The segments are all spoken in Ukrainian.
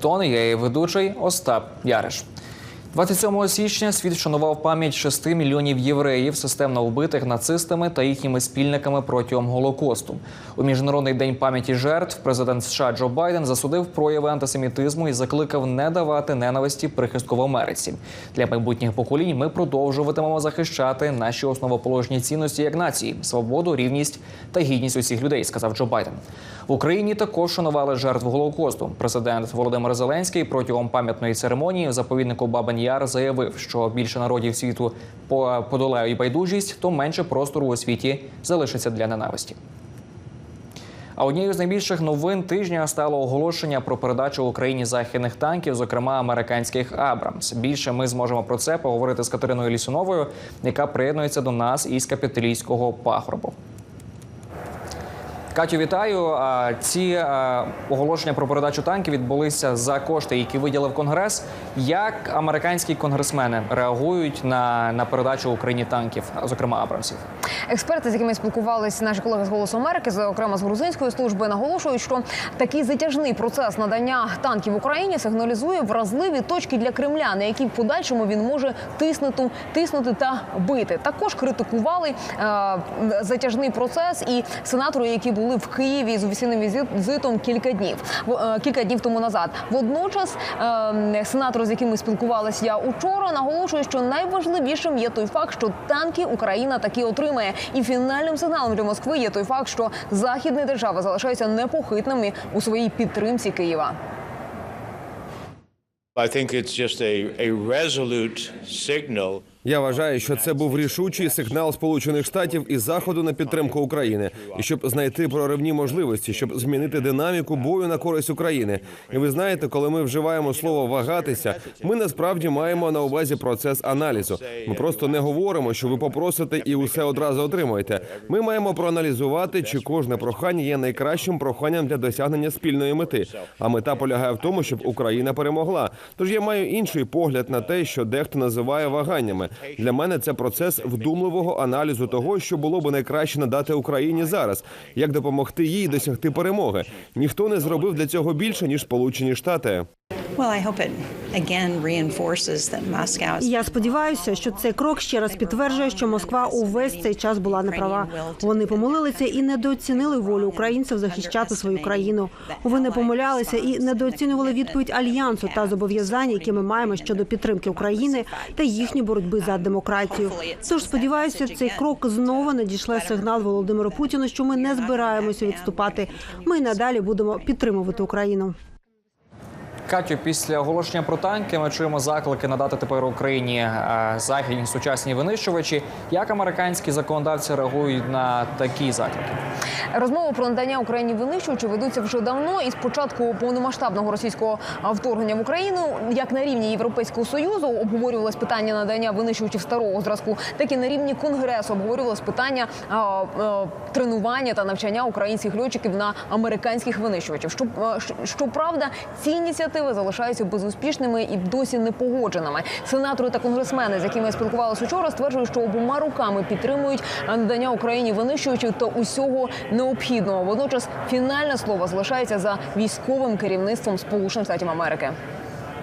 Тон я її ведучий Остап Яриш. 27 січня світ вшанував пам'ять 6 мільйонів євреїв, системно вбитих нацистами та їхніми спільниками протягом Голокосту. У міжнародний день пам'яті жертв президент США Джо Байден засудив прояви антисемітизму і закликав не давати ненависті прихистку в Америці. Для майбутніх поколінь ми продовжуватимемо захищати наші основоположні цінності як нації свободу, рівність та гідність усіх людей, сказав Джо Байден. В Україні також шанували жертв Голокосту. Президент Володимир Зеленський протягом пам'ятної церемонії в заповіднику Бабин Яр заявив, що більше народів світу по- подолають байдужість, то менше простору у світі залишиться для ненависті. А однією з найбільших новин тижня стало оголошення про передачу Україні західних танків, зокрема американських Абрамс. Більше ми зможемо про це поговорити з Катериною Лісуновою, яка приєднується до нас із капіталійського пагорбу. Катю, вітаю. Ці оголошення про передачу танків відбулися за кошти, які виділив Конгрес. Як американські конгресмени реагують на, на передачу Україні танків, зокрема Абрамсів? Експерти, з якими спілкувалися наші колеги з Голосу Америки, зокрема з грузинської служби, наголошують, що такий затяжний процес надання танків Україні сигналізує вразливі точки для Кремля, на які в подальшому він може тиснути, тиснути та бити. Також критикували е, затяжний процес і сенатори, які були в Києві з офіційним візитом кілька днів е, кілька днів тому назад. Водночас е, сенатори, з якими спілкувалася я учора, наголошують, що найважливішим є той факт, що танки Україна таки отримає. І фінальним сигналом для Москви є той факт, що західні держави залишаються непохитними у своїй підтримці Києва. I think it's just a, a resolute signal Я вважаю, що це був рішучий сигнал Сполучених Штатів і Заходу на підтримку України, і щоб знайти проривні можливості, щоб змінити динаміку бою на користь України. І ви знаєте, коли ми вживаємо слово вагатися, ми насправді маємо на увазі процес аналізу. Ми просто не говоримо, що ви попросите і усе одразу отримаєте. Ми маємо проаналізувати, чи кожне прохання є найкращим проханням для досягнення спільної мети. А мета полягає в тому, щоб Україна перемогла. Тож я маю інший погляд на те, що дехто називає ваганнями. Для мене це процес вдумливого аналізу того, що було би найкраще надати Україні зараз, як допомогти їй досягти перемоги. Ніхто не зробив для цього більше ніж Сполучені Штати. Я сподіваюся, що цей крок ще раз підтверджує, що Москва увесь цей час була не права. Вони помилилися і недооцінили волю українців захищати свою країну. Вони помилялися і недооцінювали відповідь альянсу та зобов'язання, які ми маємо щодо підтримки України та їхньої боротьби за демократію. Тож сподіваюся, цей крок знову надійшле сигнал Володимиру Путіну, що ми не збираємося відступати. Ми надалі будемо підтримувати Україну. Катю, після оголошення про танки ми чуємо заклики надати тепер Україні е, західні сучасні винищувачі. Як американські законодавці реагують на такі заклики? Розмови про надання Україні винищувачів ведуться вже давно. І з початку повномасштабного російського вторгнення в Україну, як на рівні Європейського союзу, обговорювалось питання надання винищувачів старого зразку, так і на рівні конгресу обговорювалось питання а, а, тренування та навчання українських льотчиків на американських винищувачів. Що, а, щ- щоправда, ці ініціативи залишаються безуспішними і досі непогодженими. Сенатори та конгресмени, з якими я спілкувалася вчора, стверджують, що обома руками підтримують надання Україні винищувачів та усього необхідного. Водночас фінальне слово залишається за військовим керівництвом Сполучених Штатів Америки.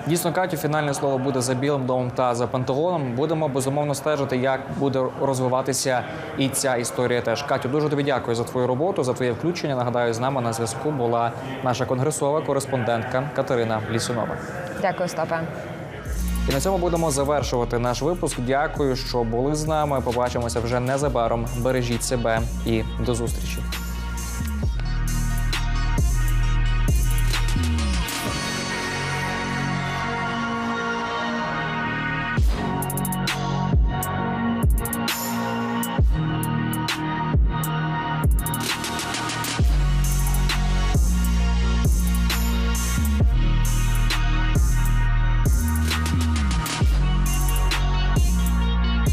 Дійсно, Катю, фінальне слово буде за Білим домом та за Пентагоном. Будемо безумовно стежити, як буде розвиватися і ця історія. Теж Катю, дуже тобі дякую за твою роботу, за твоє включення. Нагадаю, з нами на зв'язку була наша конгресова кореспондентка Катерина Лісунова. Дякую, Стапе. І на цьому будемо завершувати наш випуск. Дякую, що були з нами. Побачимося вже незабаром. Бережіть себе і до зустрічі.